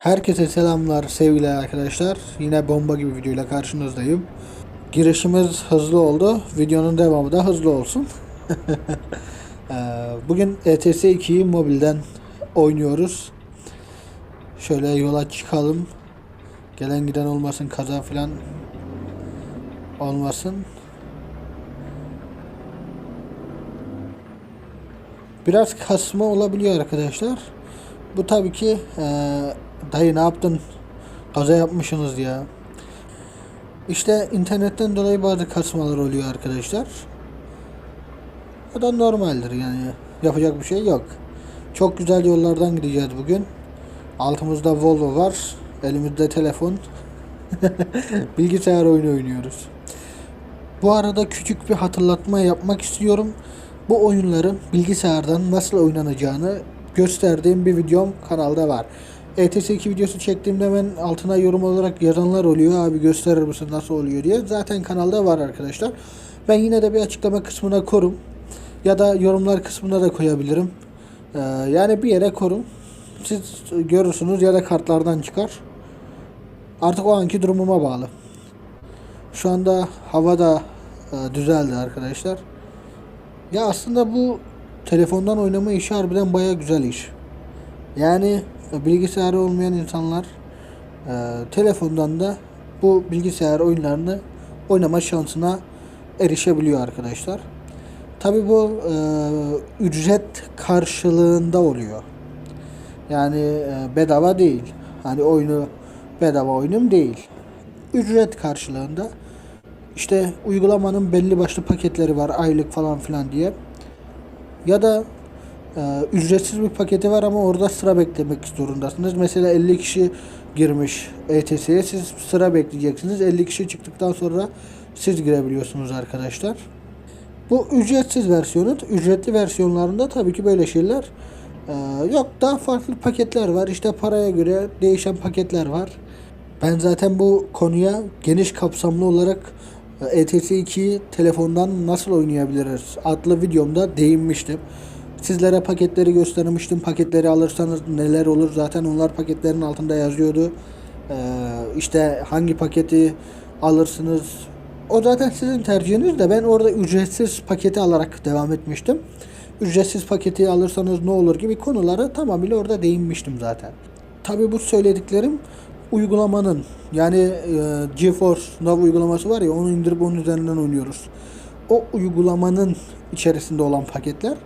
Herkese selamlar sevgili arkadaşlar. Yine bomba gibi videoyla karşınızdayım. Girişimiz hızlı oldu. Videonun devamı da hızlı olsun. Ee, Bugün E ETS 2'yi mobilden oynuyoruz. Şöyle yola çıkalım. Gelen giden olmasın, kaza falan olmasın. Biraz kasma olabiliyor arkadaşlar. Bu tabii ki eee dayı ne yaptın? Kaza yapmışsınız ya. İşte internetten dolayı bazı kasmalar oluyor arkadaşlar. O da normaldir yani. Yapacak bir şey yok. Çok güzel yollardan gideceğiz bugün. Altımızda Volvo var. Elimizde telefon. Bilgisayar oyunu oynuyoruz. Bu arada küçük bir hatırlatma yapmak istiyorum. Bu oyunların bilgisayardan nasıl oynanacağını gösterdiğim bir videom kanalda var. ETS 2 videosu çektiğimde hemen altına yorum olarak yazanlar oluyor. Abi gösterir misin nasıl oluyor diye. Zaten kanalda var arkadaşlar. Ben yine de bir açıklama kısmına korum. Ya da yorumlar kısmına da koyabilirim. Ee, yani bir yere korum. Siz görürsünüz ya da kartlardan çıkar. Artık o anki durumuma bağlı. Şu anda hava da e, düzeldi arkadaşlar. Ya aslında bu telefondan oynama işi harbiden baya güzel iş. Yani bilgisayarı olmayan insanlar e, telefondan da bu bilgisayar oyunlarını oynama şansına erişebiliyor arkadaşlar. Tabi bu e, ücret karşılığında oluyor. Yani e, bedava değil. Hani oyunu bedava oyunum değil. Ücret karşılığında. İşte uygulamanın belli başlı paketleri var aylık falan filan diye. Ya da e, ücretsiz bir paketi var ama orada sıra beklemek zorundasınız. Mesela 50 kişi girmiş ETS'ye siz sıra bekleyeceksiniz. 50 kişi çıktıktan sonra siz girebiliyorsunuz arkadaşlar. Bu ücretsiz versiyonu, ücretli versiyonlarında tabii ki böyle şeyler e, yok. Daha farklı paketler var. İşte paraya göre değişen paketler var. Ben zaten bu konuya geniş kapsamlı olarak e, ETS 2'yi telefondan nasıl oynayabiliriz adlı videomda değinmiştim. Sizlere paketleri göstermiştim. Paketleri alırsanız neler olur zaten onlar paketlerin altında yazıyordu. Ee, işte hangi paketi alırsınız o zaten sizin tercihiniz de ben orada ücretsiz paketi alarak devam etmiştim. Ücretsiz paketi alırsanız ne olur gibi konulara tamamıyla orada değinmiştim zaten. Tabi bu söylediklerim uygulamanın yani e, GeForce Now uygulaması var ya onu indirip onun üzerinden oynuyoruz. O uygulamanın içerisinde olan paketler.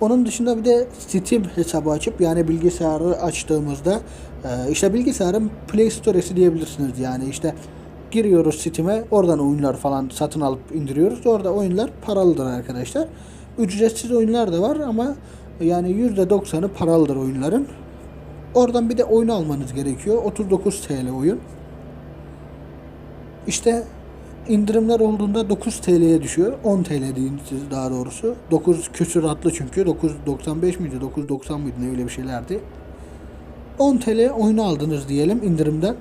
Onun dışında bir de Steam hesabı açıp yani bilgisayarı açtığımızda e, işte bilgisayarın Play Store'si diyebilirsiniz yani işte giriyoruz Steam'e oradan oyunlar falan satın alıp indiriyoruz. Orada oyunlar paralıdır arkadaşlar. Ücretsiz oyunlar da var ama yani %90'ı paralıdır oyunların. Oradan bir de oyunu almanız gerekiyor. 39 TL oyun. İşte indirimler olduğunda 9 TL'ye düşüyor. 10 TL deyin siz daha doğrusu. 9 küsuratlı çünkü. 9.95 miydi? 9.90 mıydı? Ne öyle bir şeylerdi. 10 TL oyunu aldınız diyelim indirimden.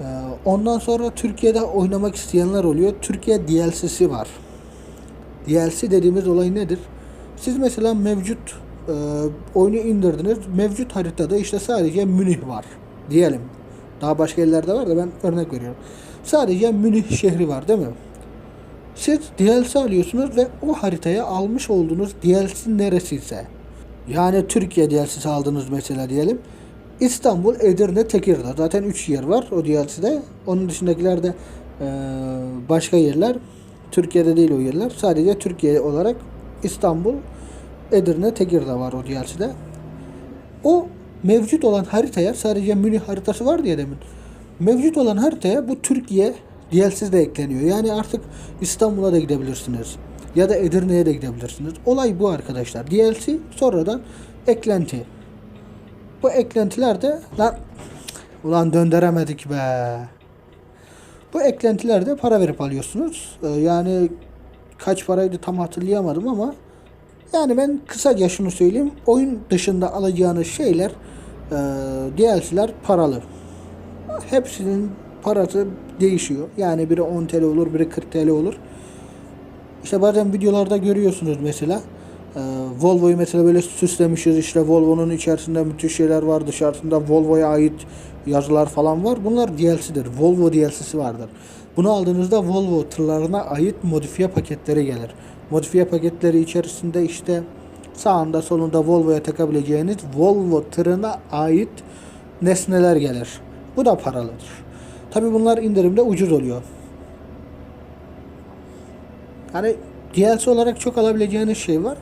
Ee, Ondan sonra Türkiye'de oynamak isteyenler oluyor. Türkiye DLC'si var. DLC dediğimiz olay nedir? Siz mesela mevcut e, oyunu indirdiniz. Mevcut haritada işte sadece Münih var diyelim. Daha başka yerlerde var da ben örnek veriyorum. Sadece Münih şehri var değil mi? Siz DLC alıyorsunuz ve o haritaya almış olduğunuz DLC neresiyse yani Türkiye DLC'si aldınız mesela diyelim. İstanbul, Edirne, Tekirdağ. Zaten 3 yer var o DLC'de. Onun dışındakiler de e, başka yerler. Türkiye'de değil o yerler. Sadece Türkiye olarak İstanbul, Edirne, Tekirdağ var o DLC'de. O mevcut olan haritaya sadece Münih haritası var diye demin. Mevcut olan haritaya bu Türkiye DLC'si de ekleniyor. Yani artık İstanbul'a da gidebilirsiniz. Ya da Edirne'ye de gidebilirsiniz. Olay bu arkadaşlar. DLC sonradan eklenti. Bu eklentiler de lan ulan döndüremedik be. Bu eklentilerde para verip alıyorsunuz. Ee, yani kaç paraydı tam hatırlayamadım ama yani ben kısaca şunu söyleyeyim. Oyun dışında alacağınız şeyler e, DLC'ler paralı. Hepsinin parası değişiyor. Yani biri 10 TL olur, biri 40 TL olur. İşte bazen videolarda görüyorsunuz mesela. Ee, Volvo'yu mesela böyle süslemişiz. İşte Volvo'nun içerisinde müthiş şeyler var. Dışarısında Volvo'ya ait yazılar falan var. Bunlar DLC'dir. Volvo DLC'si vardır. Bunu aldığınızda Volvo tırlarına ait modifiye paketleri gelir. Modifiye paketleri içerisinde işte sağında solunda Volvo'ya takabileceğiniz Volvo tırına ait nesneler gelir. Bu da paralıdır. Tabi bunlar indirimde ucuz oluyor. Hani DLC olarak çok alabileceğiniz şey var.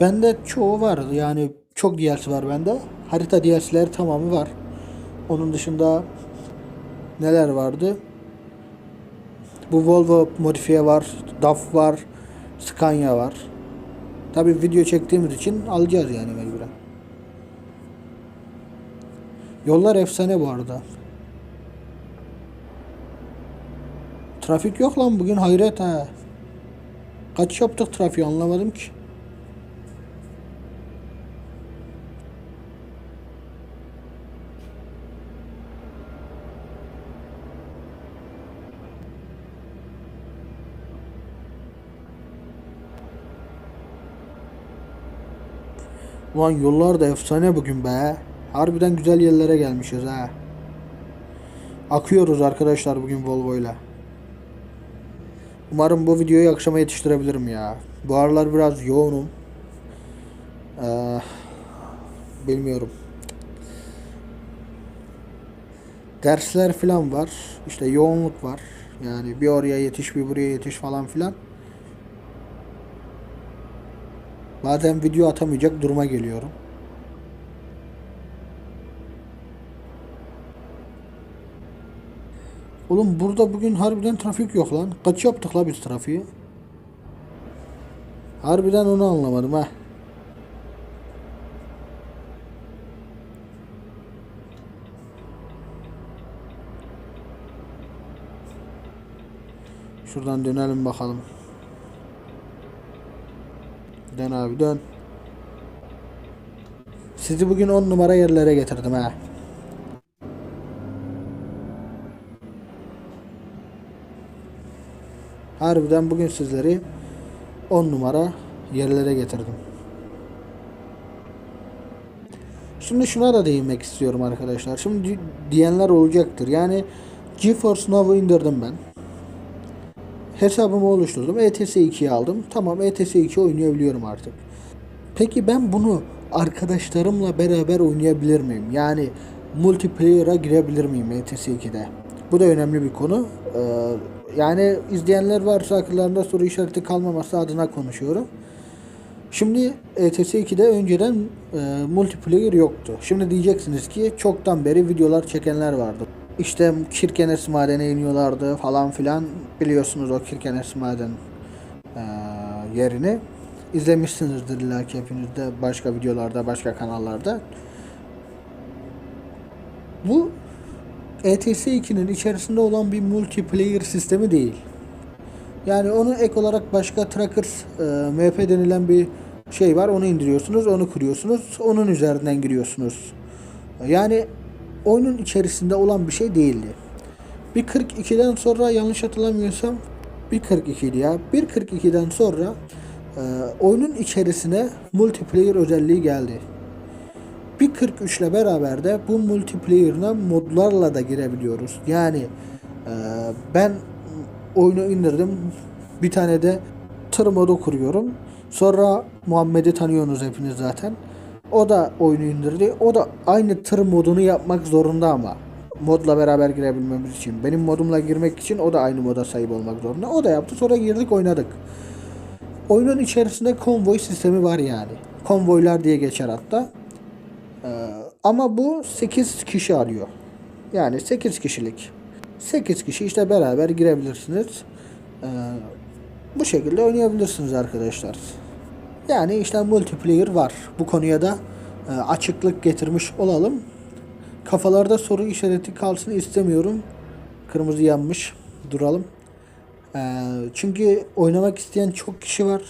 Bende çoğu var. Yani çok DLC var bende. Harita DLC'leri tamamı var. Onun dışında neler vardı? Bu Volvo modifiye var. DAF var. Scania var. Tabi video çektiğimiz için alacağız yani mecburen. Yollar efsane bu arada. Trafik yok lan bugün hayret ha. Kaç yaptık trafiği anlamadım ki. Ulan yollar da efsane bugün be. Harbiden güzel yerlere gelmişiz ha. Akıyoruz arkadaşlar bugün Volvo ile. Umarım bu videoyu akşama yetiştirebilirim ya. Bu aralar biraz yoğunum. Ee, bilmiyorum. Dersler falan var. İşte yoğunluk var. Yani bir oraya yetiş bir buraya yetiş falan filan. Bazen video atamayacak duruma geliyorum. Oğlum burada bugün harbiden trafik yok lan. Kaç yaptık la biz trafiği? Harbiden onu anlamadım ha. Şuradan dönelim bakalım. Dön abi dön. Sizi bugün 10 numara yerlere getirdim ha. Harbiden bugün sizleri 10 numara yerlere getirdim. Şimdi şuna da değinmek istiyorum arkadaşlar. Şimdi di- diyenler olacaktır. Yani GeForce Now'u indirdim ben. Hesabımı oluşturdum. ETS 2'yi aldım. Tamam ETS 2 oynayabiliyorum artık. Peki ben bunu arkadaşlarımla beraber oynayabilir miyim? Yani multiplayer'a girebilir miyim ETS 2'de? Bu da önemli bir konu. Ee, yani izleyenler varsa akıllarında soru işareti kalmaması adına konuşuyorum. Şimdi ETS 2'de önceden e, multiplayer yoktu. Şimdi diyeceksiniz ki çoktan beri videolar çekenler vardı. İşte Kirkenes madene iniyorlardı falan filan. Biliyorsunuz o Kirkenes maden e, yerini. İzlemişsinizdir illa ki hepiniz de başka videolarda, başka kanallarda. Bu ETS 2'nin içerisinde olan bir multiplayer sistemi değil. Yani onu ek olarak başka Trackers e, MP denilen bir şey var. Onu indiriyorsunuz, onu kuruyorsunuz. Onun üzerinden giriyorsunuz. Yani oyunun içerisinde olan bir şey değildi. Bir 42'den sonra yanlış hatırlamıyorsam bir 42'di ya. Bir 42'den sonra e, oyunun içerisine multiplayer özelliği geldi. Bir 43 ile beraber de bu multiplayer'ına modlarla da girebiliyoruz. Yani e, ben oyunu indirdim. Bir tane de tır modu kuruyorum. Sonra Muhammed'i tanıyorsunuz hepiniz zaten. O da oyunu indirdi. O da aynı tır modunu yapmak zorunda ama. Modla beraber girebilmemiz için. Benim modumla girmek için o da aynı moda sahip olmak zorunda. O da yaptı. Sonra girdik oynadık. Oyunun içerisinde konvoy sistemi var yani. Konvoylar diye geçer hatta. Ee, ama bu 8 kişi alıyor. Yani 8 kişilik. 8 kişi işte beraber girebilirsiniz. Ee, bu şekilde oynayabilirsiniz arkadaşlar. Yani işte multiplayer var. Bu konuya da e, açıklık getirmiş olalım. Kafalarda soru işareti kalsın istemiyorum. Kırmızı yanmış. Duralım. Ee, çünkü oynamak isteyen çok kişi var.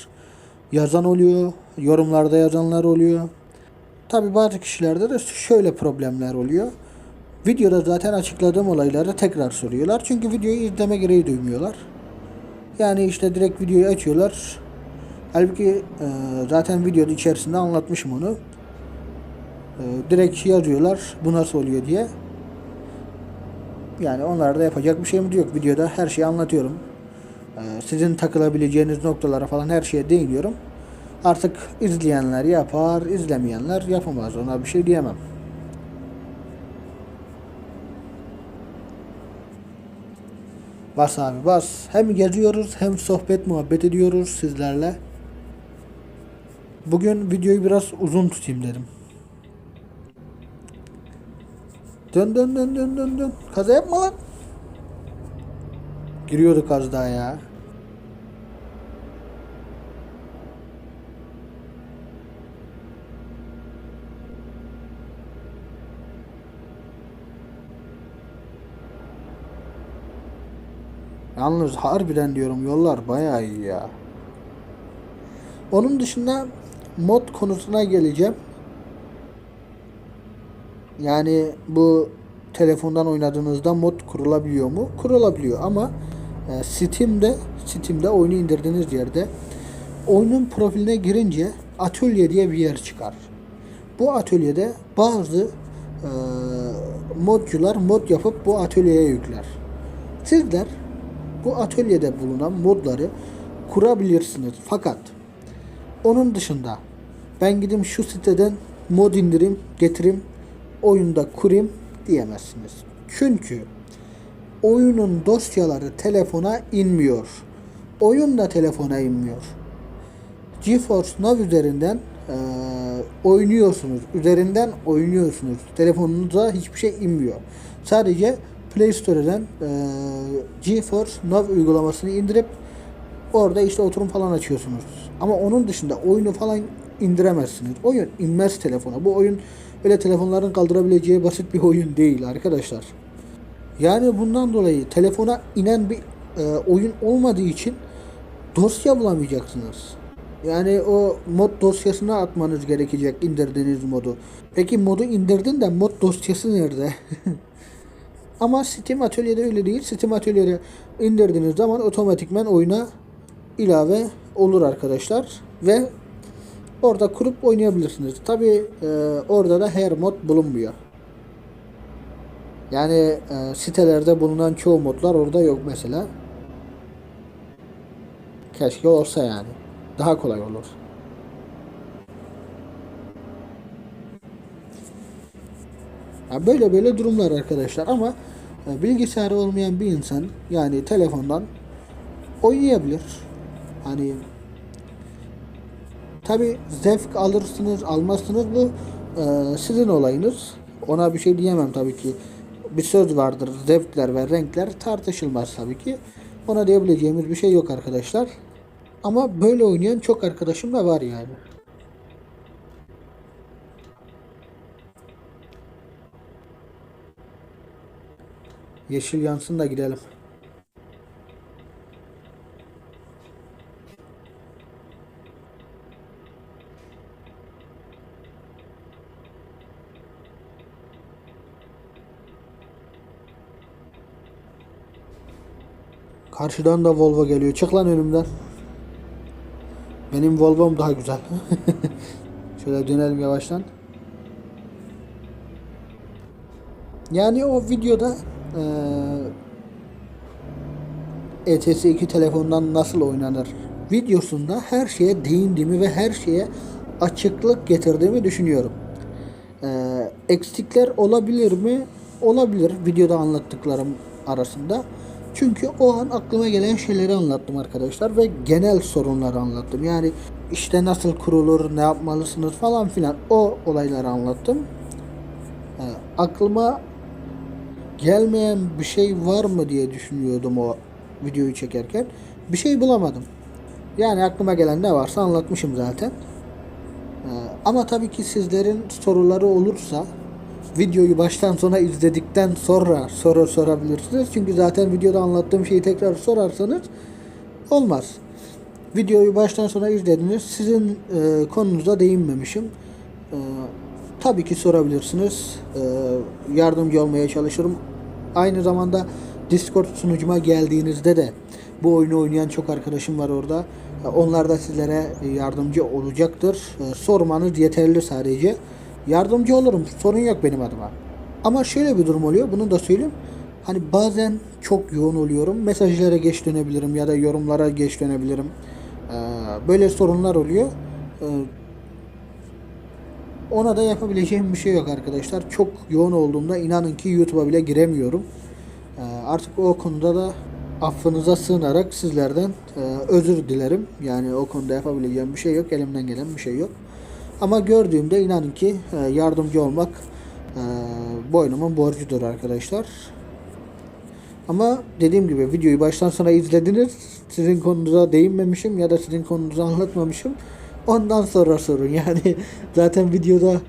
Yazan oluyor. Yorumlarda yazanlar oluyor. Tabi bazı kişilerde de şöyle problemler oluyor. Videoda zaten açıkladığım olayları tekrar soruyorlar. Çünkü videoyu izleme gereği duymuyorlar. Yani işte direkt videoyu açıyorlar. Halbuki e, zaten videoda içerisinde anlatmışım onu. E, direkt yazıyorlar bu nasıl oluyor diye. Yani onlarda yapacak bir şeyim yok. Videoda her şeyi anlatıyorum. E, sizin takılabileceğiniz noktalara falan her şeye değiniyorum. Artık izleyenler yapar, izlemeyenler yapamaz. Ona bir şey diyemem. Bas abi bas. Hem geziyoruz hem sohbet muhabbet ediyoruz sizlerle. Bugün videoyu biraz uzun tutayım dedim. Dön dön dön dön dön dön. Kaza yapma lan. Giriyorduk az daha ya. Yalnız harbiden diyorum yollar bayağı iyi ya. Onun dışında mod konusuna geleceğim. Yani bu telefondan oynadığınızda mod kurulabiliyor mu? Kurulabiliyor ama e, Steam'de Steam'de oyunu indirdiğiniz yerde oyunun profiline girince atölye diye bir yer çıkar. Bu atölyede bazı e, modcular mod yapıp bu atölyeye yükler. Sizler bu atölyede bulunan modları kurabilirsiniz. Fakat onun dışında ben gidip şu siteden mod indireyim, getireyim, oyunda kurayım diyemezsiniz. Çünkü oyunun dosyaları telefona inmiyor. Oyun da telefona inmiyor. GeForce Now üzerinden eee, oynuyorsunuz. Üzerinden oynuyorsunuz. Telefonunuza hiçbir şey inmiyor. Sadece Play Store'dan eee GeForce Now uygulamasını indirip orada işte oturum falan açıyorsunuz. Ama onun dışında oyunu falan indiremezsiniz. Oyun inmez telefona. Bu oyun öyle telefonların kaldırabileceği basit bir oyun değil arkadaşlar. Yani bundan dolayı telefona inen bir e, oyun olmadığı için dosya bulamayacaksınız. Yani o mod dosyasına atmanız gerekecek indirdiğiniz modu. Peki modu indirdin de mod dosyası nerede? Ama Steam Atölye'de öyle değil. Steam Atölye'de indirdiğiniz zaman otomatikman oyuna ilave olur arkadaşlar. Ve orada kurup oynayabilirsiniz. Tabi orada da her mod bulunmuyor. Yani e, sitelerde bulunan çoğu modlar orada yok mesela. Keşke olsa yani. Daha kolay olur. Ya böyle böyle durumlar arkadaşlar ama e, bilgisayarı olmayan bir insan yani telefondan oynayabilir. Hani tabi zevk alırsınız almazsınız bu e, sizin olayınız. Ona bir şey diyemem tabii ki. Bir söz vardır zevkler ve renkler tartışılmaz tabii ki. Ona diyebileceğimiz bir şey yok arkadaşlar. Ama böyle oynayan çok arkadaşım da var yani. Yeşil yansın da gidelim. Karşıdan da Volvo geliyor. Çık lan önümden. Benim Volvo'm daha güzel. Şöyle dönelim yavaştan. Yani o videoda ETS2 telefondan nasıl oynanır videosunda her şeye değindiğimi ve her şeye açıklık getirdiğimi düşünüyorum. Eee, eksikler olabilir mi? Olabilir videoda anlattıklarım arasında. Çünkü o an aklıma gelen şeyleri anlattım arkadaşlar ve genel sorunları anlattım. Yani işte nasıl kurulur, ne yapmalısınız falan filan o olayları anlattım. Ee, aklıma gelmeyen bir şey var mı diye düşünüyordum o videoyu çekerken. Bir şey bulamadım. Yani aklıma gelen ne varsa anlatmışım zaten. Ee, ama tabii ki sizlerin soruları olursa videoyu baştan sona izledikten sonra soru sorabilirsiniz. Çünkü zaten videoda anlattığım şeyi tekrar sorarsanız olmaz. Videoyu baştan sona izlediniz. Sizin e, konunuza değinmemişim. E, tabii ki sorabilirsiniz. E, yardımcı olmaya çalışırım. Aynı zamanda Discord sunucuma geldiğinizde de bu oyunu oynayan çok arkadaşım var orada. E, Onlar da sizlere yardımcı olacaktır. E, Sormanız yeterli sadece. Yardımcı olurum. Sorun yok benim adıma. Ama şöyle bir durum oluyor. Bunu da söyleyeyim. Hani bazen çok yoğun oluyorum. Mesajlara geç dönebilirim ya da yorumlara geç dönebilirim. Böyle sorunlar oluyor. Ona da yapabileceğim bir şey yok arkadaşlar. Çok yoğun olduğumda inanın ki YouTube'a bile giremiyorum. Ee, Artık o konuda da affınıza sığınarak sizlerden e, özür dilerim. Yani o konuda yapabileceğim bir şey yok. Elimden gelen bir şey yok. Ama gördüğümde inanın ki e, yardımcı olmak e, boynumun borcudur arkadaşlar. Ama dediğim gibi videoyu baştan sona izlediniz. Sizin konunuza değinmemişim ya da sizin konunuzu anlatmamışım. Ondan sonra sorun. Yani zaten videoda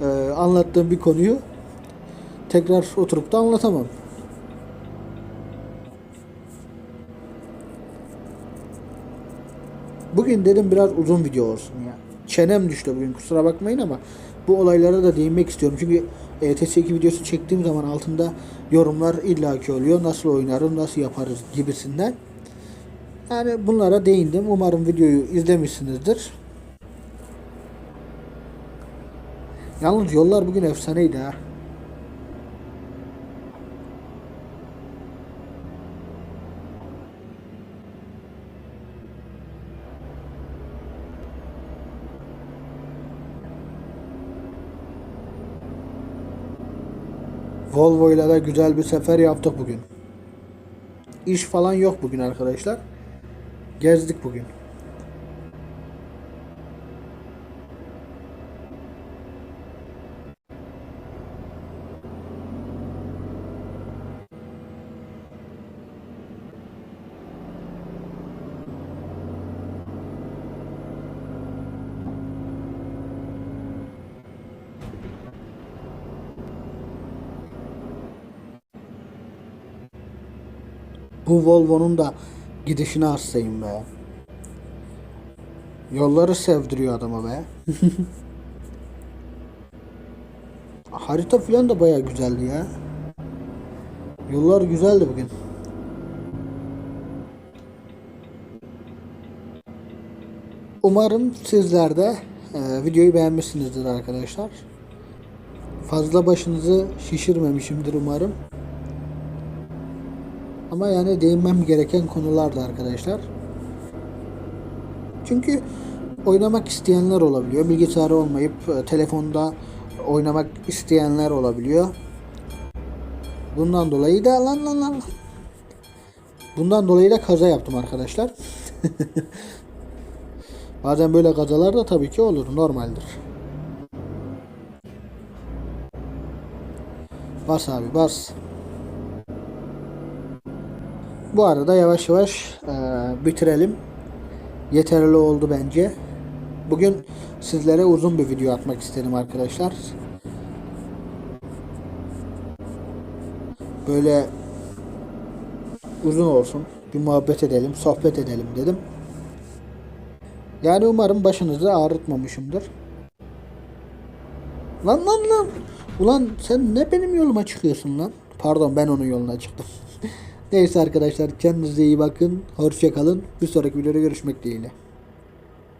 e, anlattığım bir konuyu tekrar oturup da anlatamam. Bugün dedim biraz uzun video olsun ya. Çenem düştü bugün kusura bakmayın ama bu olaylara da değinmek istiyorum. Çünkü E ETS2 videosu çektiğim zaman altında yorumlar illaki oluyor. Nasıl oynarım, nasıl yaparız gibisinden. Yani bunlara değindim. Umarım videoyu izlemişsinizdir. Yalnız yollar bugün efsaneydi ha. Volvo ile de güzel bir sefer yaptık bugün. İş falan yok bugün arkadaşlar. Gezdik bugün. Bu Volvo'nun da gidişine hastayım be. Yolları sevdiriyor adama be. Harita falan da baya güzeldi ya. Yollar güzeldi bugün. Umarım sizler de e, videoyu beğenmişsinizdir arkadaşlar. Fazla başınızı şişirmemişimdir umarım. Ama yani değinmem gereken konulardı arkadaşlar. Çünkü oynamak isteyenler olabiliyor. Bilgisayarı olmayıp e, telefonda oynamak isteyenler olabiliyor. Bundan dolayı da lan lan lan. Bundan dolayı da kaza yaptım arkadaşlar. Bazen böyle kazalar da tabii ki olur. Normaldir. Bas abi bas. Bu arada yavaş yavaş e, bitirelim. Yeterli oldu bence. Bugün sizlere uzun bir video atmak istedim arkadaşlar. Böyle uzun olsun. Bir muhabbet edelim, sohbet edelim dedim. Yani umarım başınızı ağrıtmamışımdır. Lan lan lan. Ulan sen ne benim yoluma çıkıyorsun lan? Pardon ben onun yoluna çıktım. Neyse arkadaşlar kendinize iyi bakın. Hoşça kalın. Bir sonraki videoda görüşmek dileğiyle.